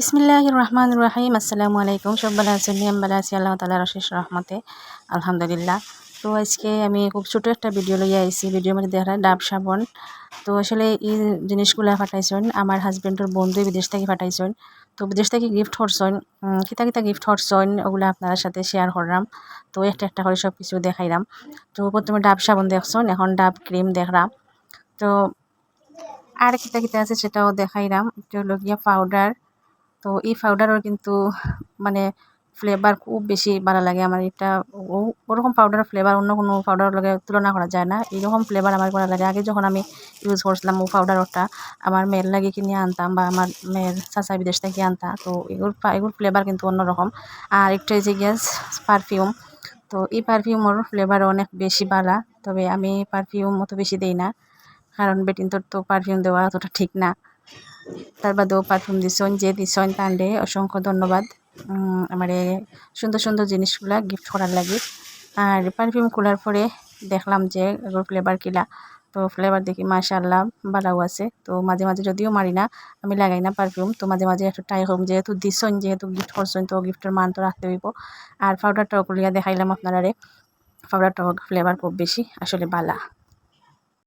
বিসমিল্লাহ রহমান রাহিম আসসালামু আলাইকুম আছেন? আমি ভালো আছি, আল্লাহ তালা রশেষ রহমতে। আলহামদুলিল্লাহ। তো আজকে আমি খুব ছোটো একটা ভিডিও লইয়া আইসি ভিডিওর মধ্যে দেখা ডাব, সাবন। তো আসলে এই জিনিসগুলো পাঠাইছেন, আমার হাজব্যান্ডের বন্ধু বিদেশ থেকে পাঠাইছেন। তো বিদেশ থেকে গিফট করছেন কিতা কিতা গিফট করছেন, ওগুলো আপনার সাথে শেয়ার করলাম। তো একটা একটা করে সব কিছু দেখাইলাম। তো প্রথমে ডাব, সাবন দেখছেন, এখন ডাব ক্রিম দেখলাম। তো আর কিতা কিতা আছে সেটাও দেখাইলাম। এটা হলো গিয়া পাউডার তো এই পাউডারও কিন্তু মানে ফ্লেভার খুব বেশি ভালো লাগে আমার। এটা ওরকম পাউডার ফ্লেভার অন্য কোনো পাউডার লাগে তুলনা করা যায় না। এইরকম ফ্লেভার আমার ভালো লাগে। আগে যখন আমি ইউজ করছিলাম ও পাউডারটা আমার মেয়ের লাগে কিনে আনতাম বা আমার মেয়ের চাচা বিদেশ থেকে আনতাম তো এগুলো এগুলোর ফ্লেভার কিন্তু অন্যরকম। আর একটা যে গ্যাস পারফিউম তো এই পারফিউমের ফ্লেভার অনেক বেশি ভালো, তবে আমি পারফিউম অত বেশি দিই না। কারণ বেটিন তোর তো পারফিউম দেওয়া অতটা ঠিক না। তার বাদেও পারফিউম দিছেন, যে দিছেন তান্ডে অসংখ্য ধন্যবাদ। আমার সুন্দর সুন্দর জিনিসগুলা গিফট করার লাগে। আর পারফিউম খোলার পরে দেখলাম যে ফ্লেভার কিলা, তো ফ্লেভার দেখি মাশাল্লাহ ভালো আছে। তো মাঝে মাঝে যদিও মারি না, আমি লাগাই না পারফিউম তো মাঝে মাঝে একটু ট্রাই করুন যেহেতু দিছন, যেহেতু গিফট করছেন, তো গিফটের মান তো রাখতে হইব। আর পাউডারটাও খুলিয়া দেখাইলাম আপনারা রে পাউডারটাও ফ্লেভার খুব বেশি, আসলে বালা।